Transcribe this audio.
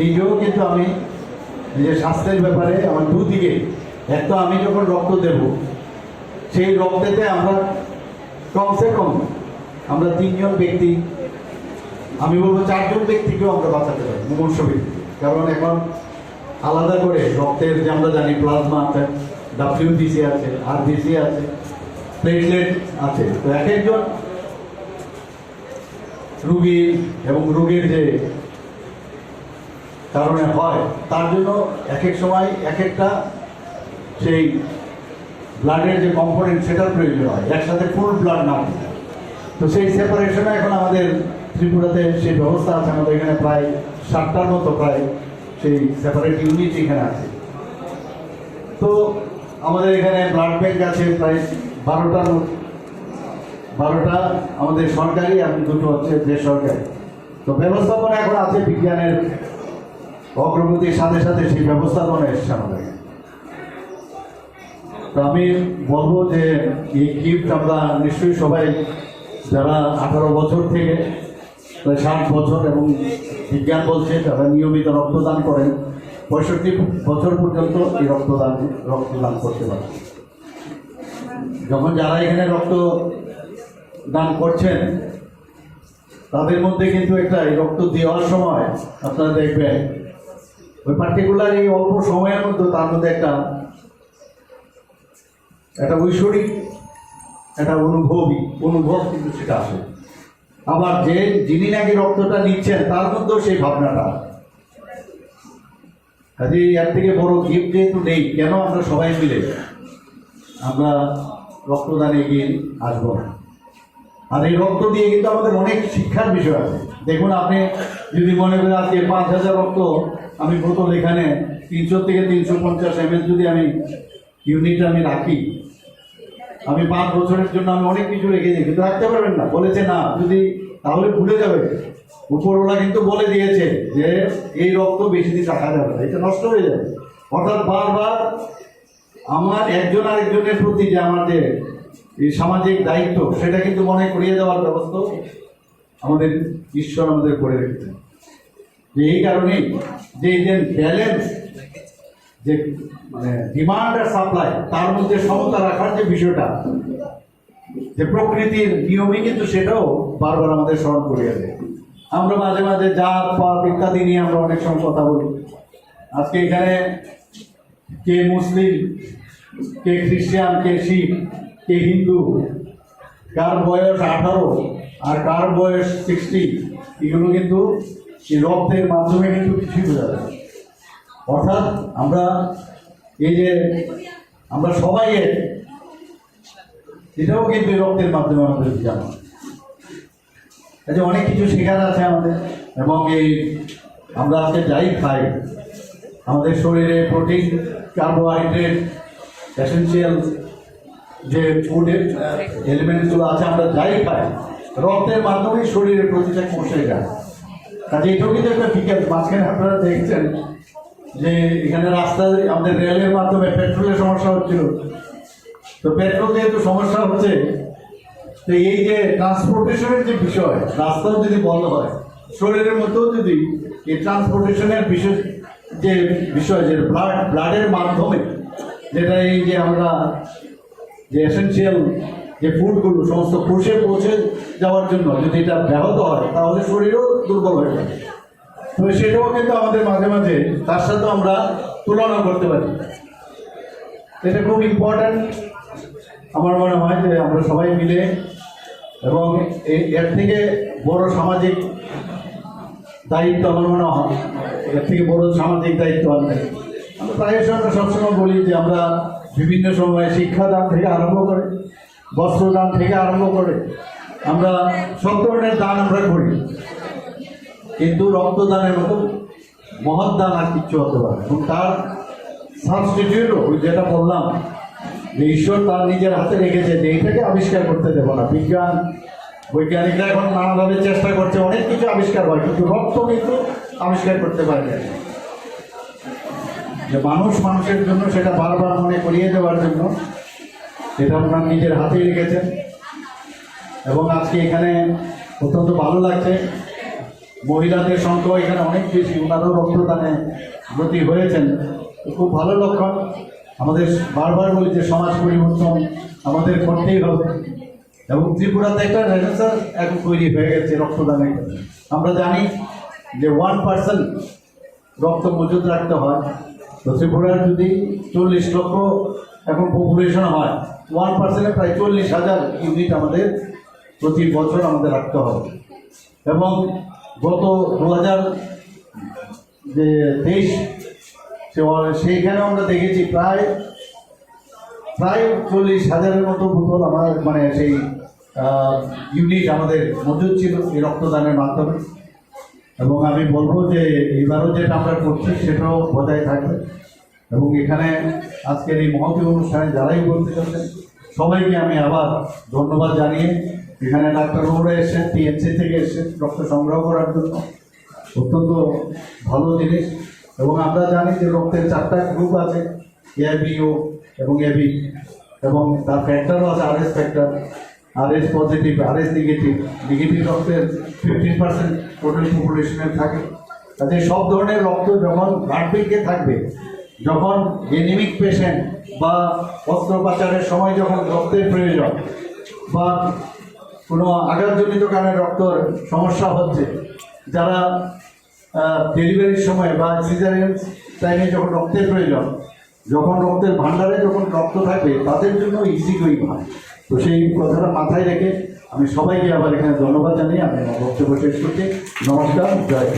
নিজেও কিন্তু আমি নিজের স্বাস্থ্যের ব্যাপারে আমার দুদিকে এক তো আমি যখন রক্ত দেব, সেই রক্তেতে আমরা কমসে কম আমরা তিনজন ব্যক্তি, আমি বলব চারজন ব্যক্তিকেও আমরা বাঁচাতে পারি মুমূর্ষ ব্যক্তি কারণ এখন আলাদা করে রক্তের যে আমরা জানি প্লাজমা আছে ডাব্লিউবিসি আছে আরবিসি আছে প্লেটলেট আছে। তো এক একজন রুগী এবং রোগের যে কারণে হয়। তার জন্য এক এক সময় এক একটা সেই ব্লাডের যে কম্পোনেন্ট সেটার প্রয়োজন হয়। একসাথে ফুল ব্লাড না তো সেই সেপারেশনে এখন আমাদের ত্রিপুরাতে সেই ব্যবস্থা আছে। আমাদের এখানে প্রায় ষাটটার মতো প্রায় সেই সেপারেট ইউনিট এখানে আছে। তো আমাদের এখানে ব্লাড ব্যাংক আছে প্রায় বারোটার বারোটা আমাদের সরকারি, আর দুটো হচ্ছে বেসরকারি। তো ব্যবস্থাপনা এখন আছে বিজ্ঞানের অগ্রগতির সাথে সাথে সেই ব্যবস্থাপনা এসছে আমাদের। তো আমি বলব যে এই গিফট আমরা নিশ্চয়ই সবাই যারা আঠারো বছর থেকে ষাট বছর এবং বিজ্ঞান বলছে যারা নিয়মিত রক্তদান করেন। পঁয়ষট্টি বছর পর্যন্ত এই রক্তদান রক্তদান করতে পারে যখন যারা এখানে রক্ত দান করছেন, তাদের মধ্যে কিন্তু একটা রক্ত দেওয়ার সময় আপনারা দেখবেন ওই পার্টিকুলার এই অল্প সময়ের মধ্যে তার মধ্যে একটা একটা ঐশ্বরিক, একটা অনুভবই, অনুভব কিন্তু সেটা আসে। আবার যে যিনি নাকি রক্তটা নিচ্ছেন, তার মধ্যেও সেই ভাবনাটা। কাজে এর থেকে বড় গিফট যেহেতু নেই, কেন আমরা সবাই মিলে আমরা রক্তদানে এগিয়ে আসব? আর এই রক্ত দিয়ে কিন্তু আমাদের অনেক শিক্ষার বিষয় আছে। দেখুন, আপনি যদি মনে করেন আজকে পাঁচ হাজার রক্ত আমি বোতল এখানে তিনশো থেকে তিনশো পঞ্চাশ এম যদি আমি ইউনিট আমি রাখি, আমি পাঁচ বছরের জন্য আমি অনেক কিছু রেখে দিই কিন্তু রাখতে পারবেন না। বলেছে না, যদি তাহলে ভুলে যাবে। উপরওয়ালা কিন্তু বলে দিয়েছে যে এই রক্ত বেশি দিন রাখা যাবে না, এটা নষ্ট হয়ে যাবে। অর্থাৎ বারবার আমার একজন আরেকজনের প্রতি যে আমাদের এই সামাজিক দায়িত্ব, সেটা কিন্তু মনে করিয়ে দেওয়ার ব্যবস্থা আমাদের ঈশ্বর আমাদের করে রেখেছেন। যে এই কারণেই যে যে ব্যালেন্স যে মানে ডিমান্ড আর সাপ্লাই তার মধ্যে সমতা রাখার যে বিষয়টা, যে প্রকৃতির নিয়মই কিন্তু সেটাও বারবার আমাদের স্মরণ করিয়ে দেয়। আমরা মাঝে মাঝে জাত, পাত ইত্যাদি নিয়ে আমরা অনেক সময় কথা বলি। আজকে এখানে কে মুসলিম, কে খ্রিস্টান, কে শিখ, কে হিন্দু, কার বয়স আঠারো আর কার বয়স সিক্সটি এগুলো কিন্তু এই রক্তের মাধ্যমে কিন্তু কিছুই বোঝা যায়। অর্থাৎ আমরা এই যে আমরা সবাই এটাও কিন্তু রক্তের মাধ্যমে আমাদের জানা যে অনেক কিছু শেখার আছে আমাদের, এবং এই আমরা আজকে যাই খাই। আমাদের শরীরে প্রোটিন, কার্বোহাইড্রেট এসেন্সিয়াল যে ফুড এলিমেন্টসগুলো আছে, আমরা যাই খাই। রক্তের মাধ্যমে শরীরের প্রতিটা পৌঁছে যায়। কাজে এটাও কিন্তু একটা বিকেল, মাঝখানে আপনারা দেখছেন যে এখানে রাস্তায় আমাদের রেলের মাধ্যমে পেট্রোলের সমস্যা হচ্ছিল। তো পেট্রোল যেহেতু সমস্যা হচ্ছে। তো এই যে ট্রান্সপোর্টেশনের যে বিষয়, রাস্তাও যদি বন্ধ হয়, শরীরের মধ্যেও যদি এই ট্রান্সপোর্টেশনের বিশেষ যে বিষয়, যে ব্লাড ব্লাডের মাধ্যমে, যেটা এই যে আমরা যে এসেন্সিয়াল যে ফুডগুলো সমস্ত কোষে পৌঁছে যাওয়ার জন্য যদি এটা ব্যাহত হয়, তাহলে শরীরও দুর্বল হয়ে যাবে। তো সেটাও কিন্তু আমাদের মাঝে মাঝে, তার সাথে আমরা তুলনা করতে পারি। এটা খুব ইম্পর্ট্যান্ট আমার মনে হয় যে আমরা সবাই মিলে এবং এর থেকে বড় সামাজিক দায়িত্ব আমার মনে হয়, এর থেকে বড় সামাজিক দায়িত্ব আর নেই। আমরা প্রায়শই আমরা সবসময় বলি যে আমরা বিভিন্ন সময় শিক্ষাদান থেকে আরম্ভ করে বস্ত্রদান থেকে আরম্ভ করে আমরা সব ধরনের দান আমরা করি। কিন্তু রক্তদানের মতো মহৎ দান আর কিচ্ছু হতে পারে এবং তার সাবস্টিটিউটও ওই যেটা বললাম, যে ঈশ্বর তার নিজের হাতে রেখেছে, যে এইটাকে আবিষ্কার করতে দেব না। বিজ্ঞান, বৈজ্ঞানিকরা এখন নানাভাবে চেষ্টা করছে, অনেক কিছু আবিষ্কার হয়, কিন্তু রক্ত কিন্তু আবিষ্কার করতে পারে না। যে মানুষ মানুষের জন্য সেটা বারবার মনে করিয়ে দেওয়ার জন্য এটা ওনার নিজের হাতেই রেখেছেন। এবং আজকে এখানে অত্যন্ত ভালো লাগছে। মহিলাদের সংখ্যা এখানে অনেক বেশি। ওনারও রক্তদানে গতি হয়েছেন। খুব ভালো লক্ষণ। আমাদের বারবার বলি যে সমাজ পরিবর্তন আমাদের করতেই হবে। এবং ত্রিপুরাতে একটা রেনেসার এখন তৈরি হয়ে গেছে রক্তদানের আমরা জানি যে ওয়ান পার্সেন্ট রক্ত মজুদ রাখতে হয়। তো ত্রিপুরার যদি চল্লিশ লক্ষ এখন পপুলেশন হয় ওয়ান পার্সেন্টে প্রায় চল্লিশ হাজার ইউনিট আমাদের প্রতি বছর আমাদের রাখতে হবে। এবং গত দু হাজার যে তেইশ সেইখানে আমরা দেখেছি প্রায় প্রায় চল্লিশ হাজারের মতো বোতল আমার মানে সেই ইউনিট আমাদের মজুদ ছিল এই রক্তদানের মাধ্যমে। এবং আমি বলব যে এবারও যেটা আমরা করছি সেটাও বজায় থাকবে। এবং এখানে আজকের এই মহতী অনুষ্ঠানে যারাই বলতে চাচ্ছেন সবাইকে আমি আবার ধন্যবাদ জানিয়ে এখানে ডাক্তারবাবুরা এসেছেন টিএমসি থেকে এসেছেন রক্ত সংগ্রহ করার জন্য। অত্যন্ত ভালো জিনিস। এবং আমরা জানি যে রক্তের চারটা গ্রুপ আছে এবিও এবং এবি এবং তার ফ্যাক্টরও আছে R S factor R S positive R S negative negative রক্তের ফিফটিন পার্সেন্ট টোটাল পপুলেশনের থাকে। তাতে সব ধরনের রক্ত যখন ব্যাঙ্কে থাকবে যখন এনিমিক পেশেন্ট বা অস্ত্রোপচারের সময় যখন রক্তের প্রয়োজন বা কোনো আঘাতজনিত কারণে রক্তর সমস্যা হচ্ছে, যারা ডেলিভারির সময় বা সিজারিয়ান টাইমে যখন রক্তের প্রয়োজন, যখন রক্তের ভাণ্ডারে যখন রক্ত থাকবে, তাদের জন্য ইজি গোয়িং হয়। তো সেই কথাটা মাথায় রেখে আমি সবাইকে আবার এখানে ধন্যবাদ জানিয়ে আমি বক্তব্য শেষ করছি। নমস্কার, জয়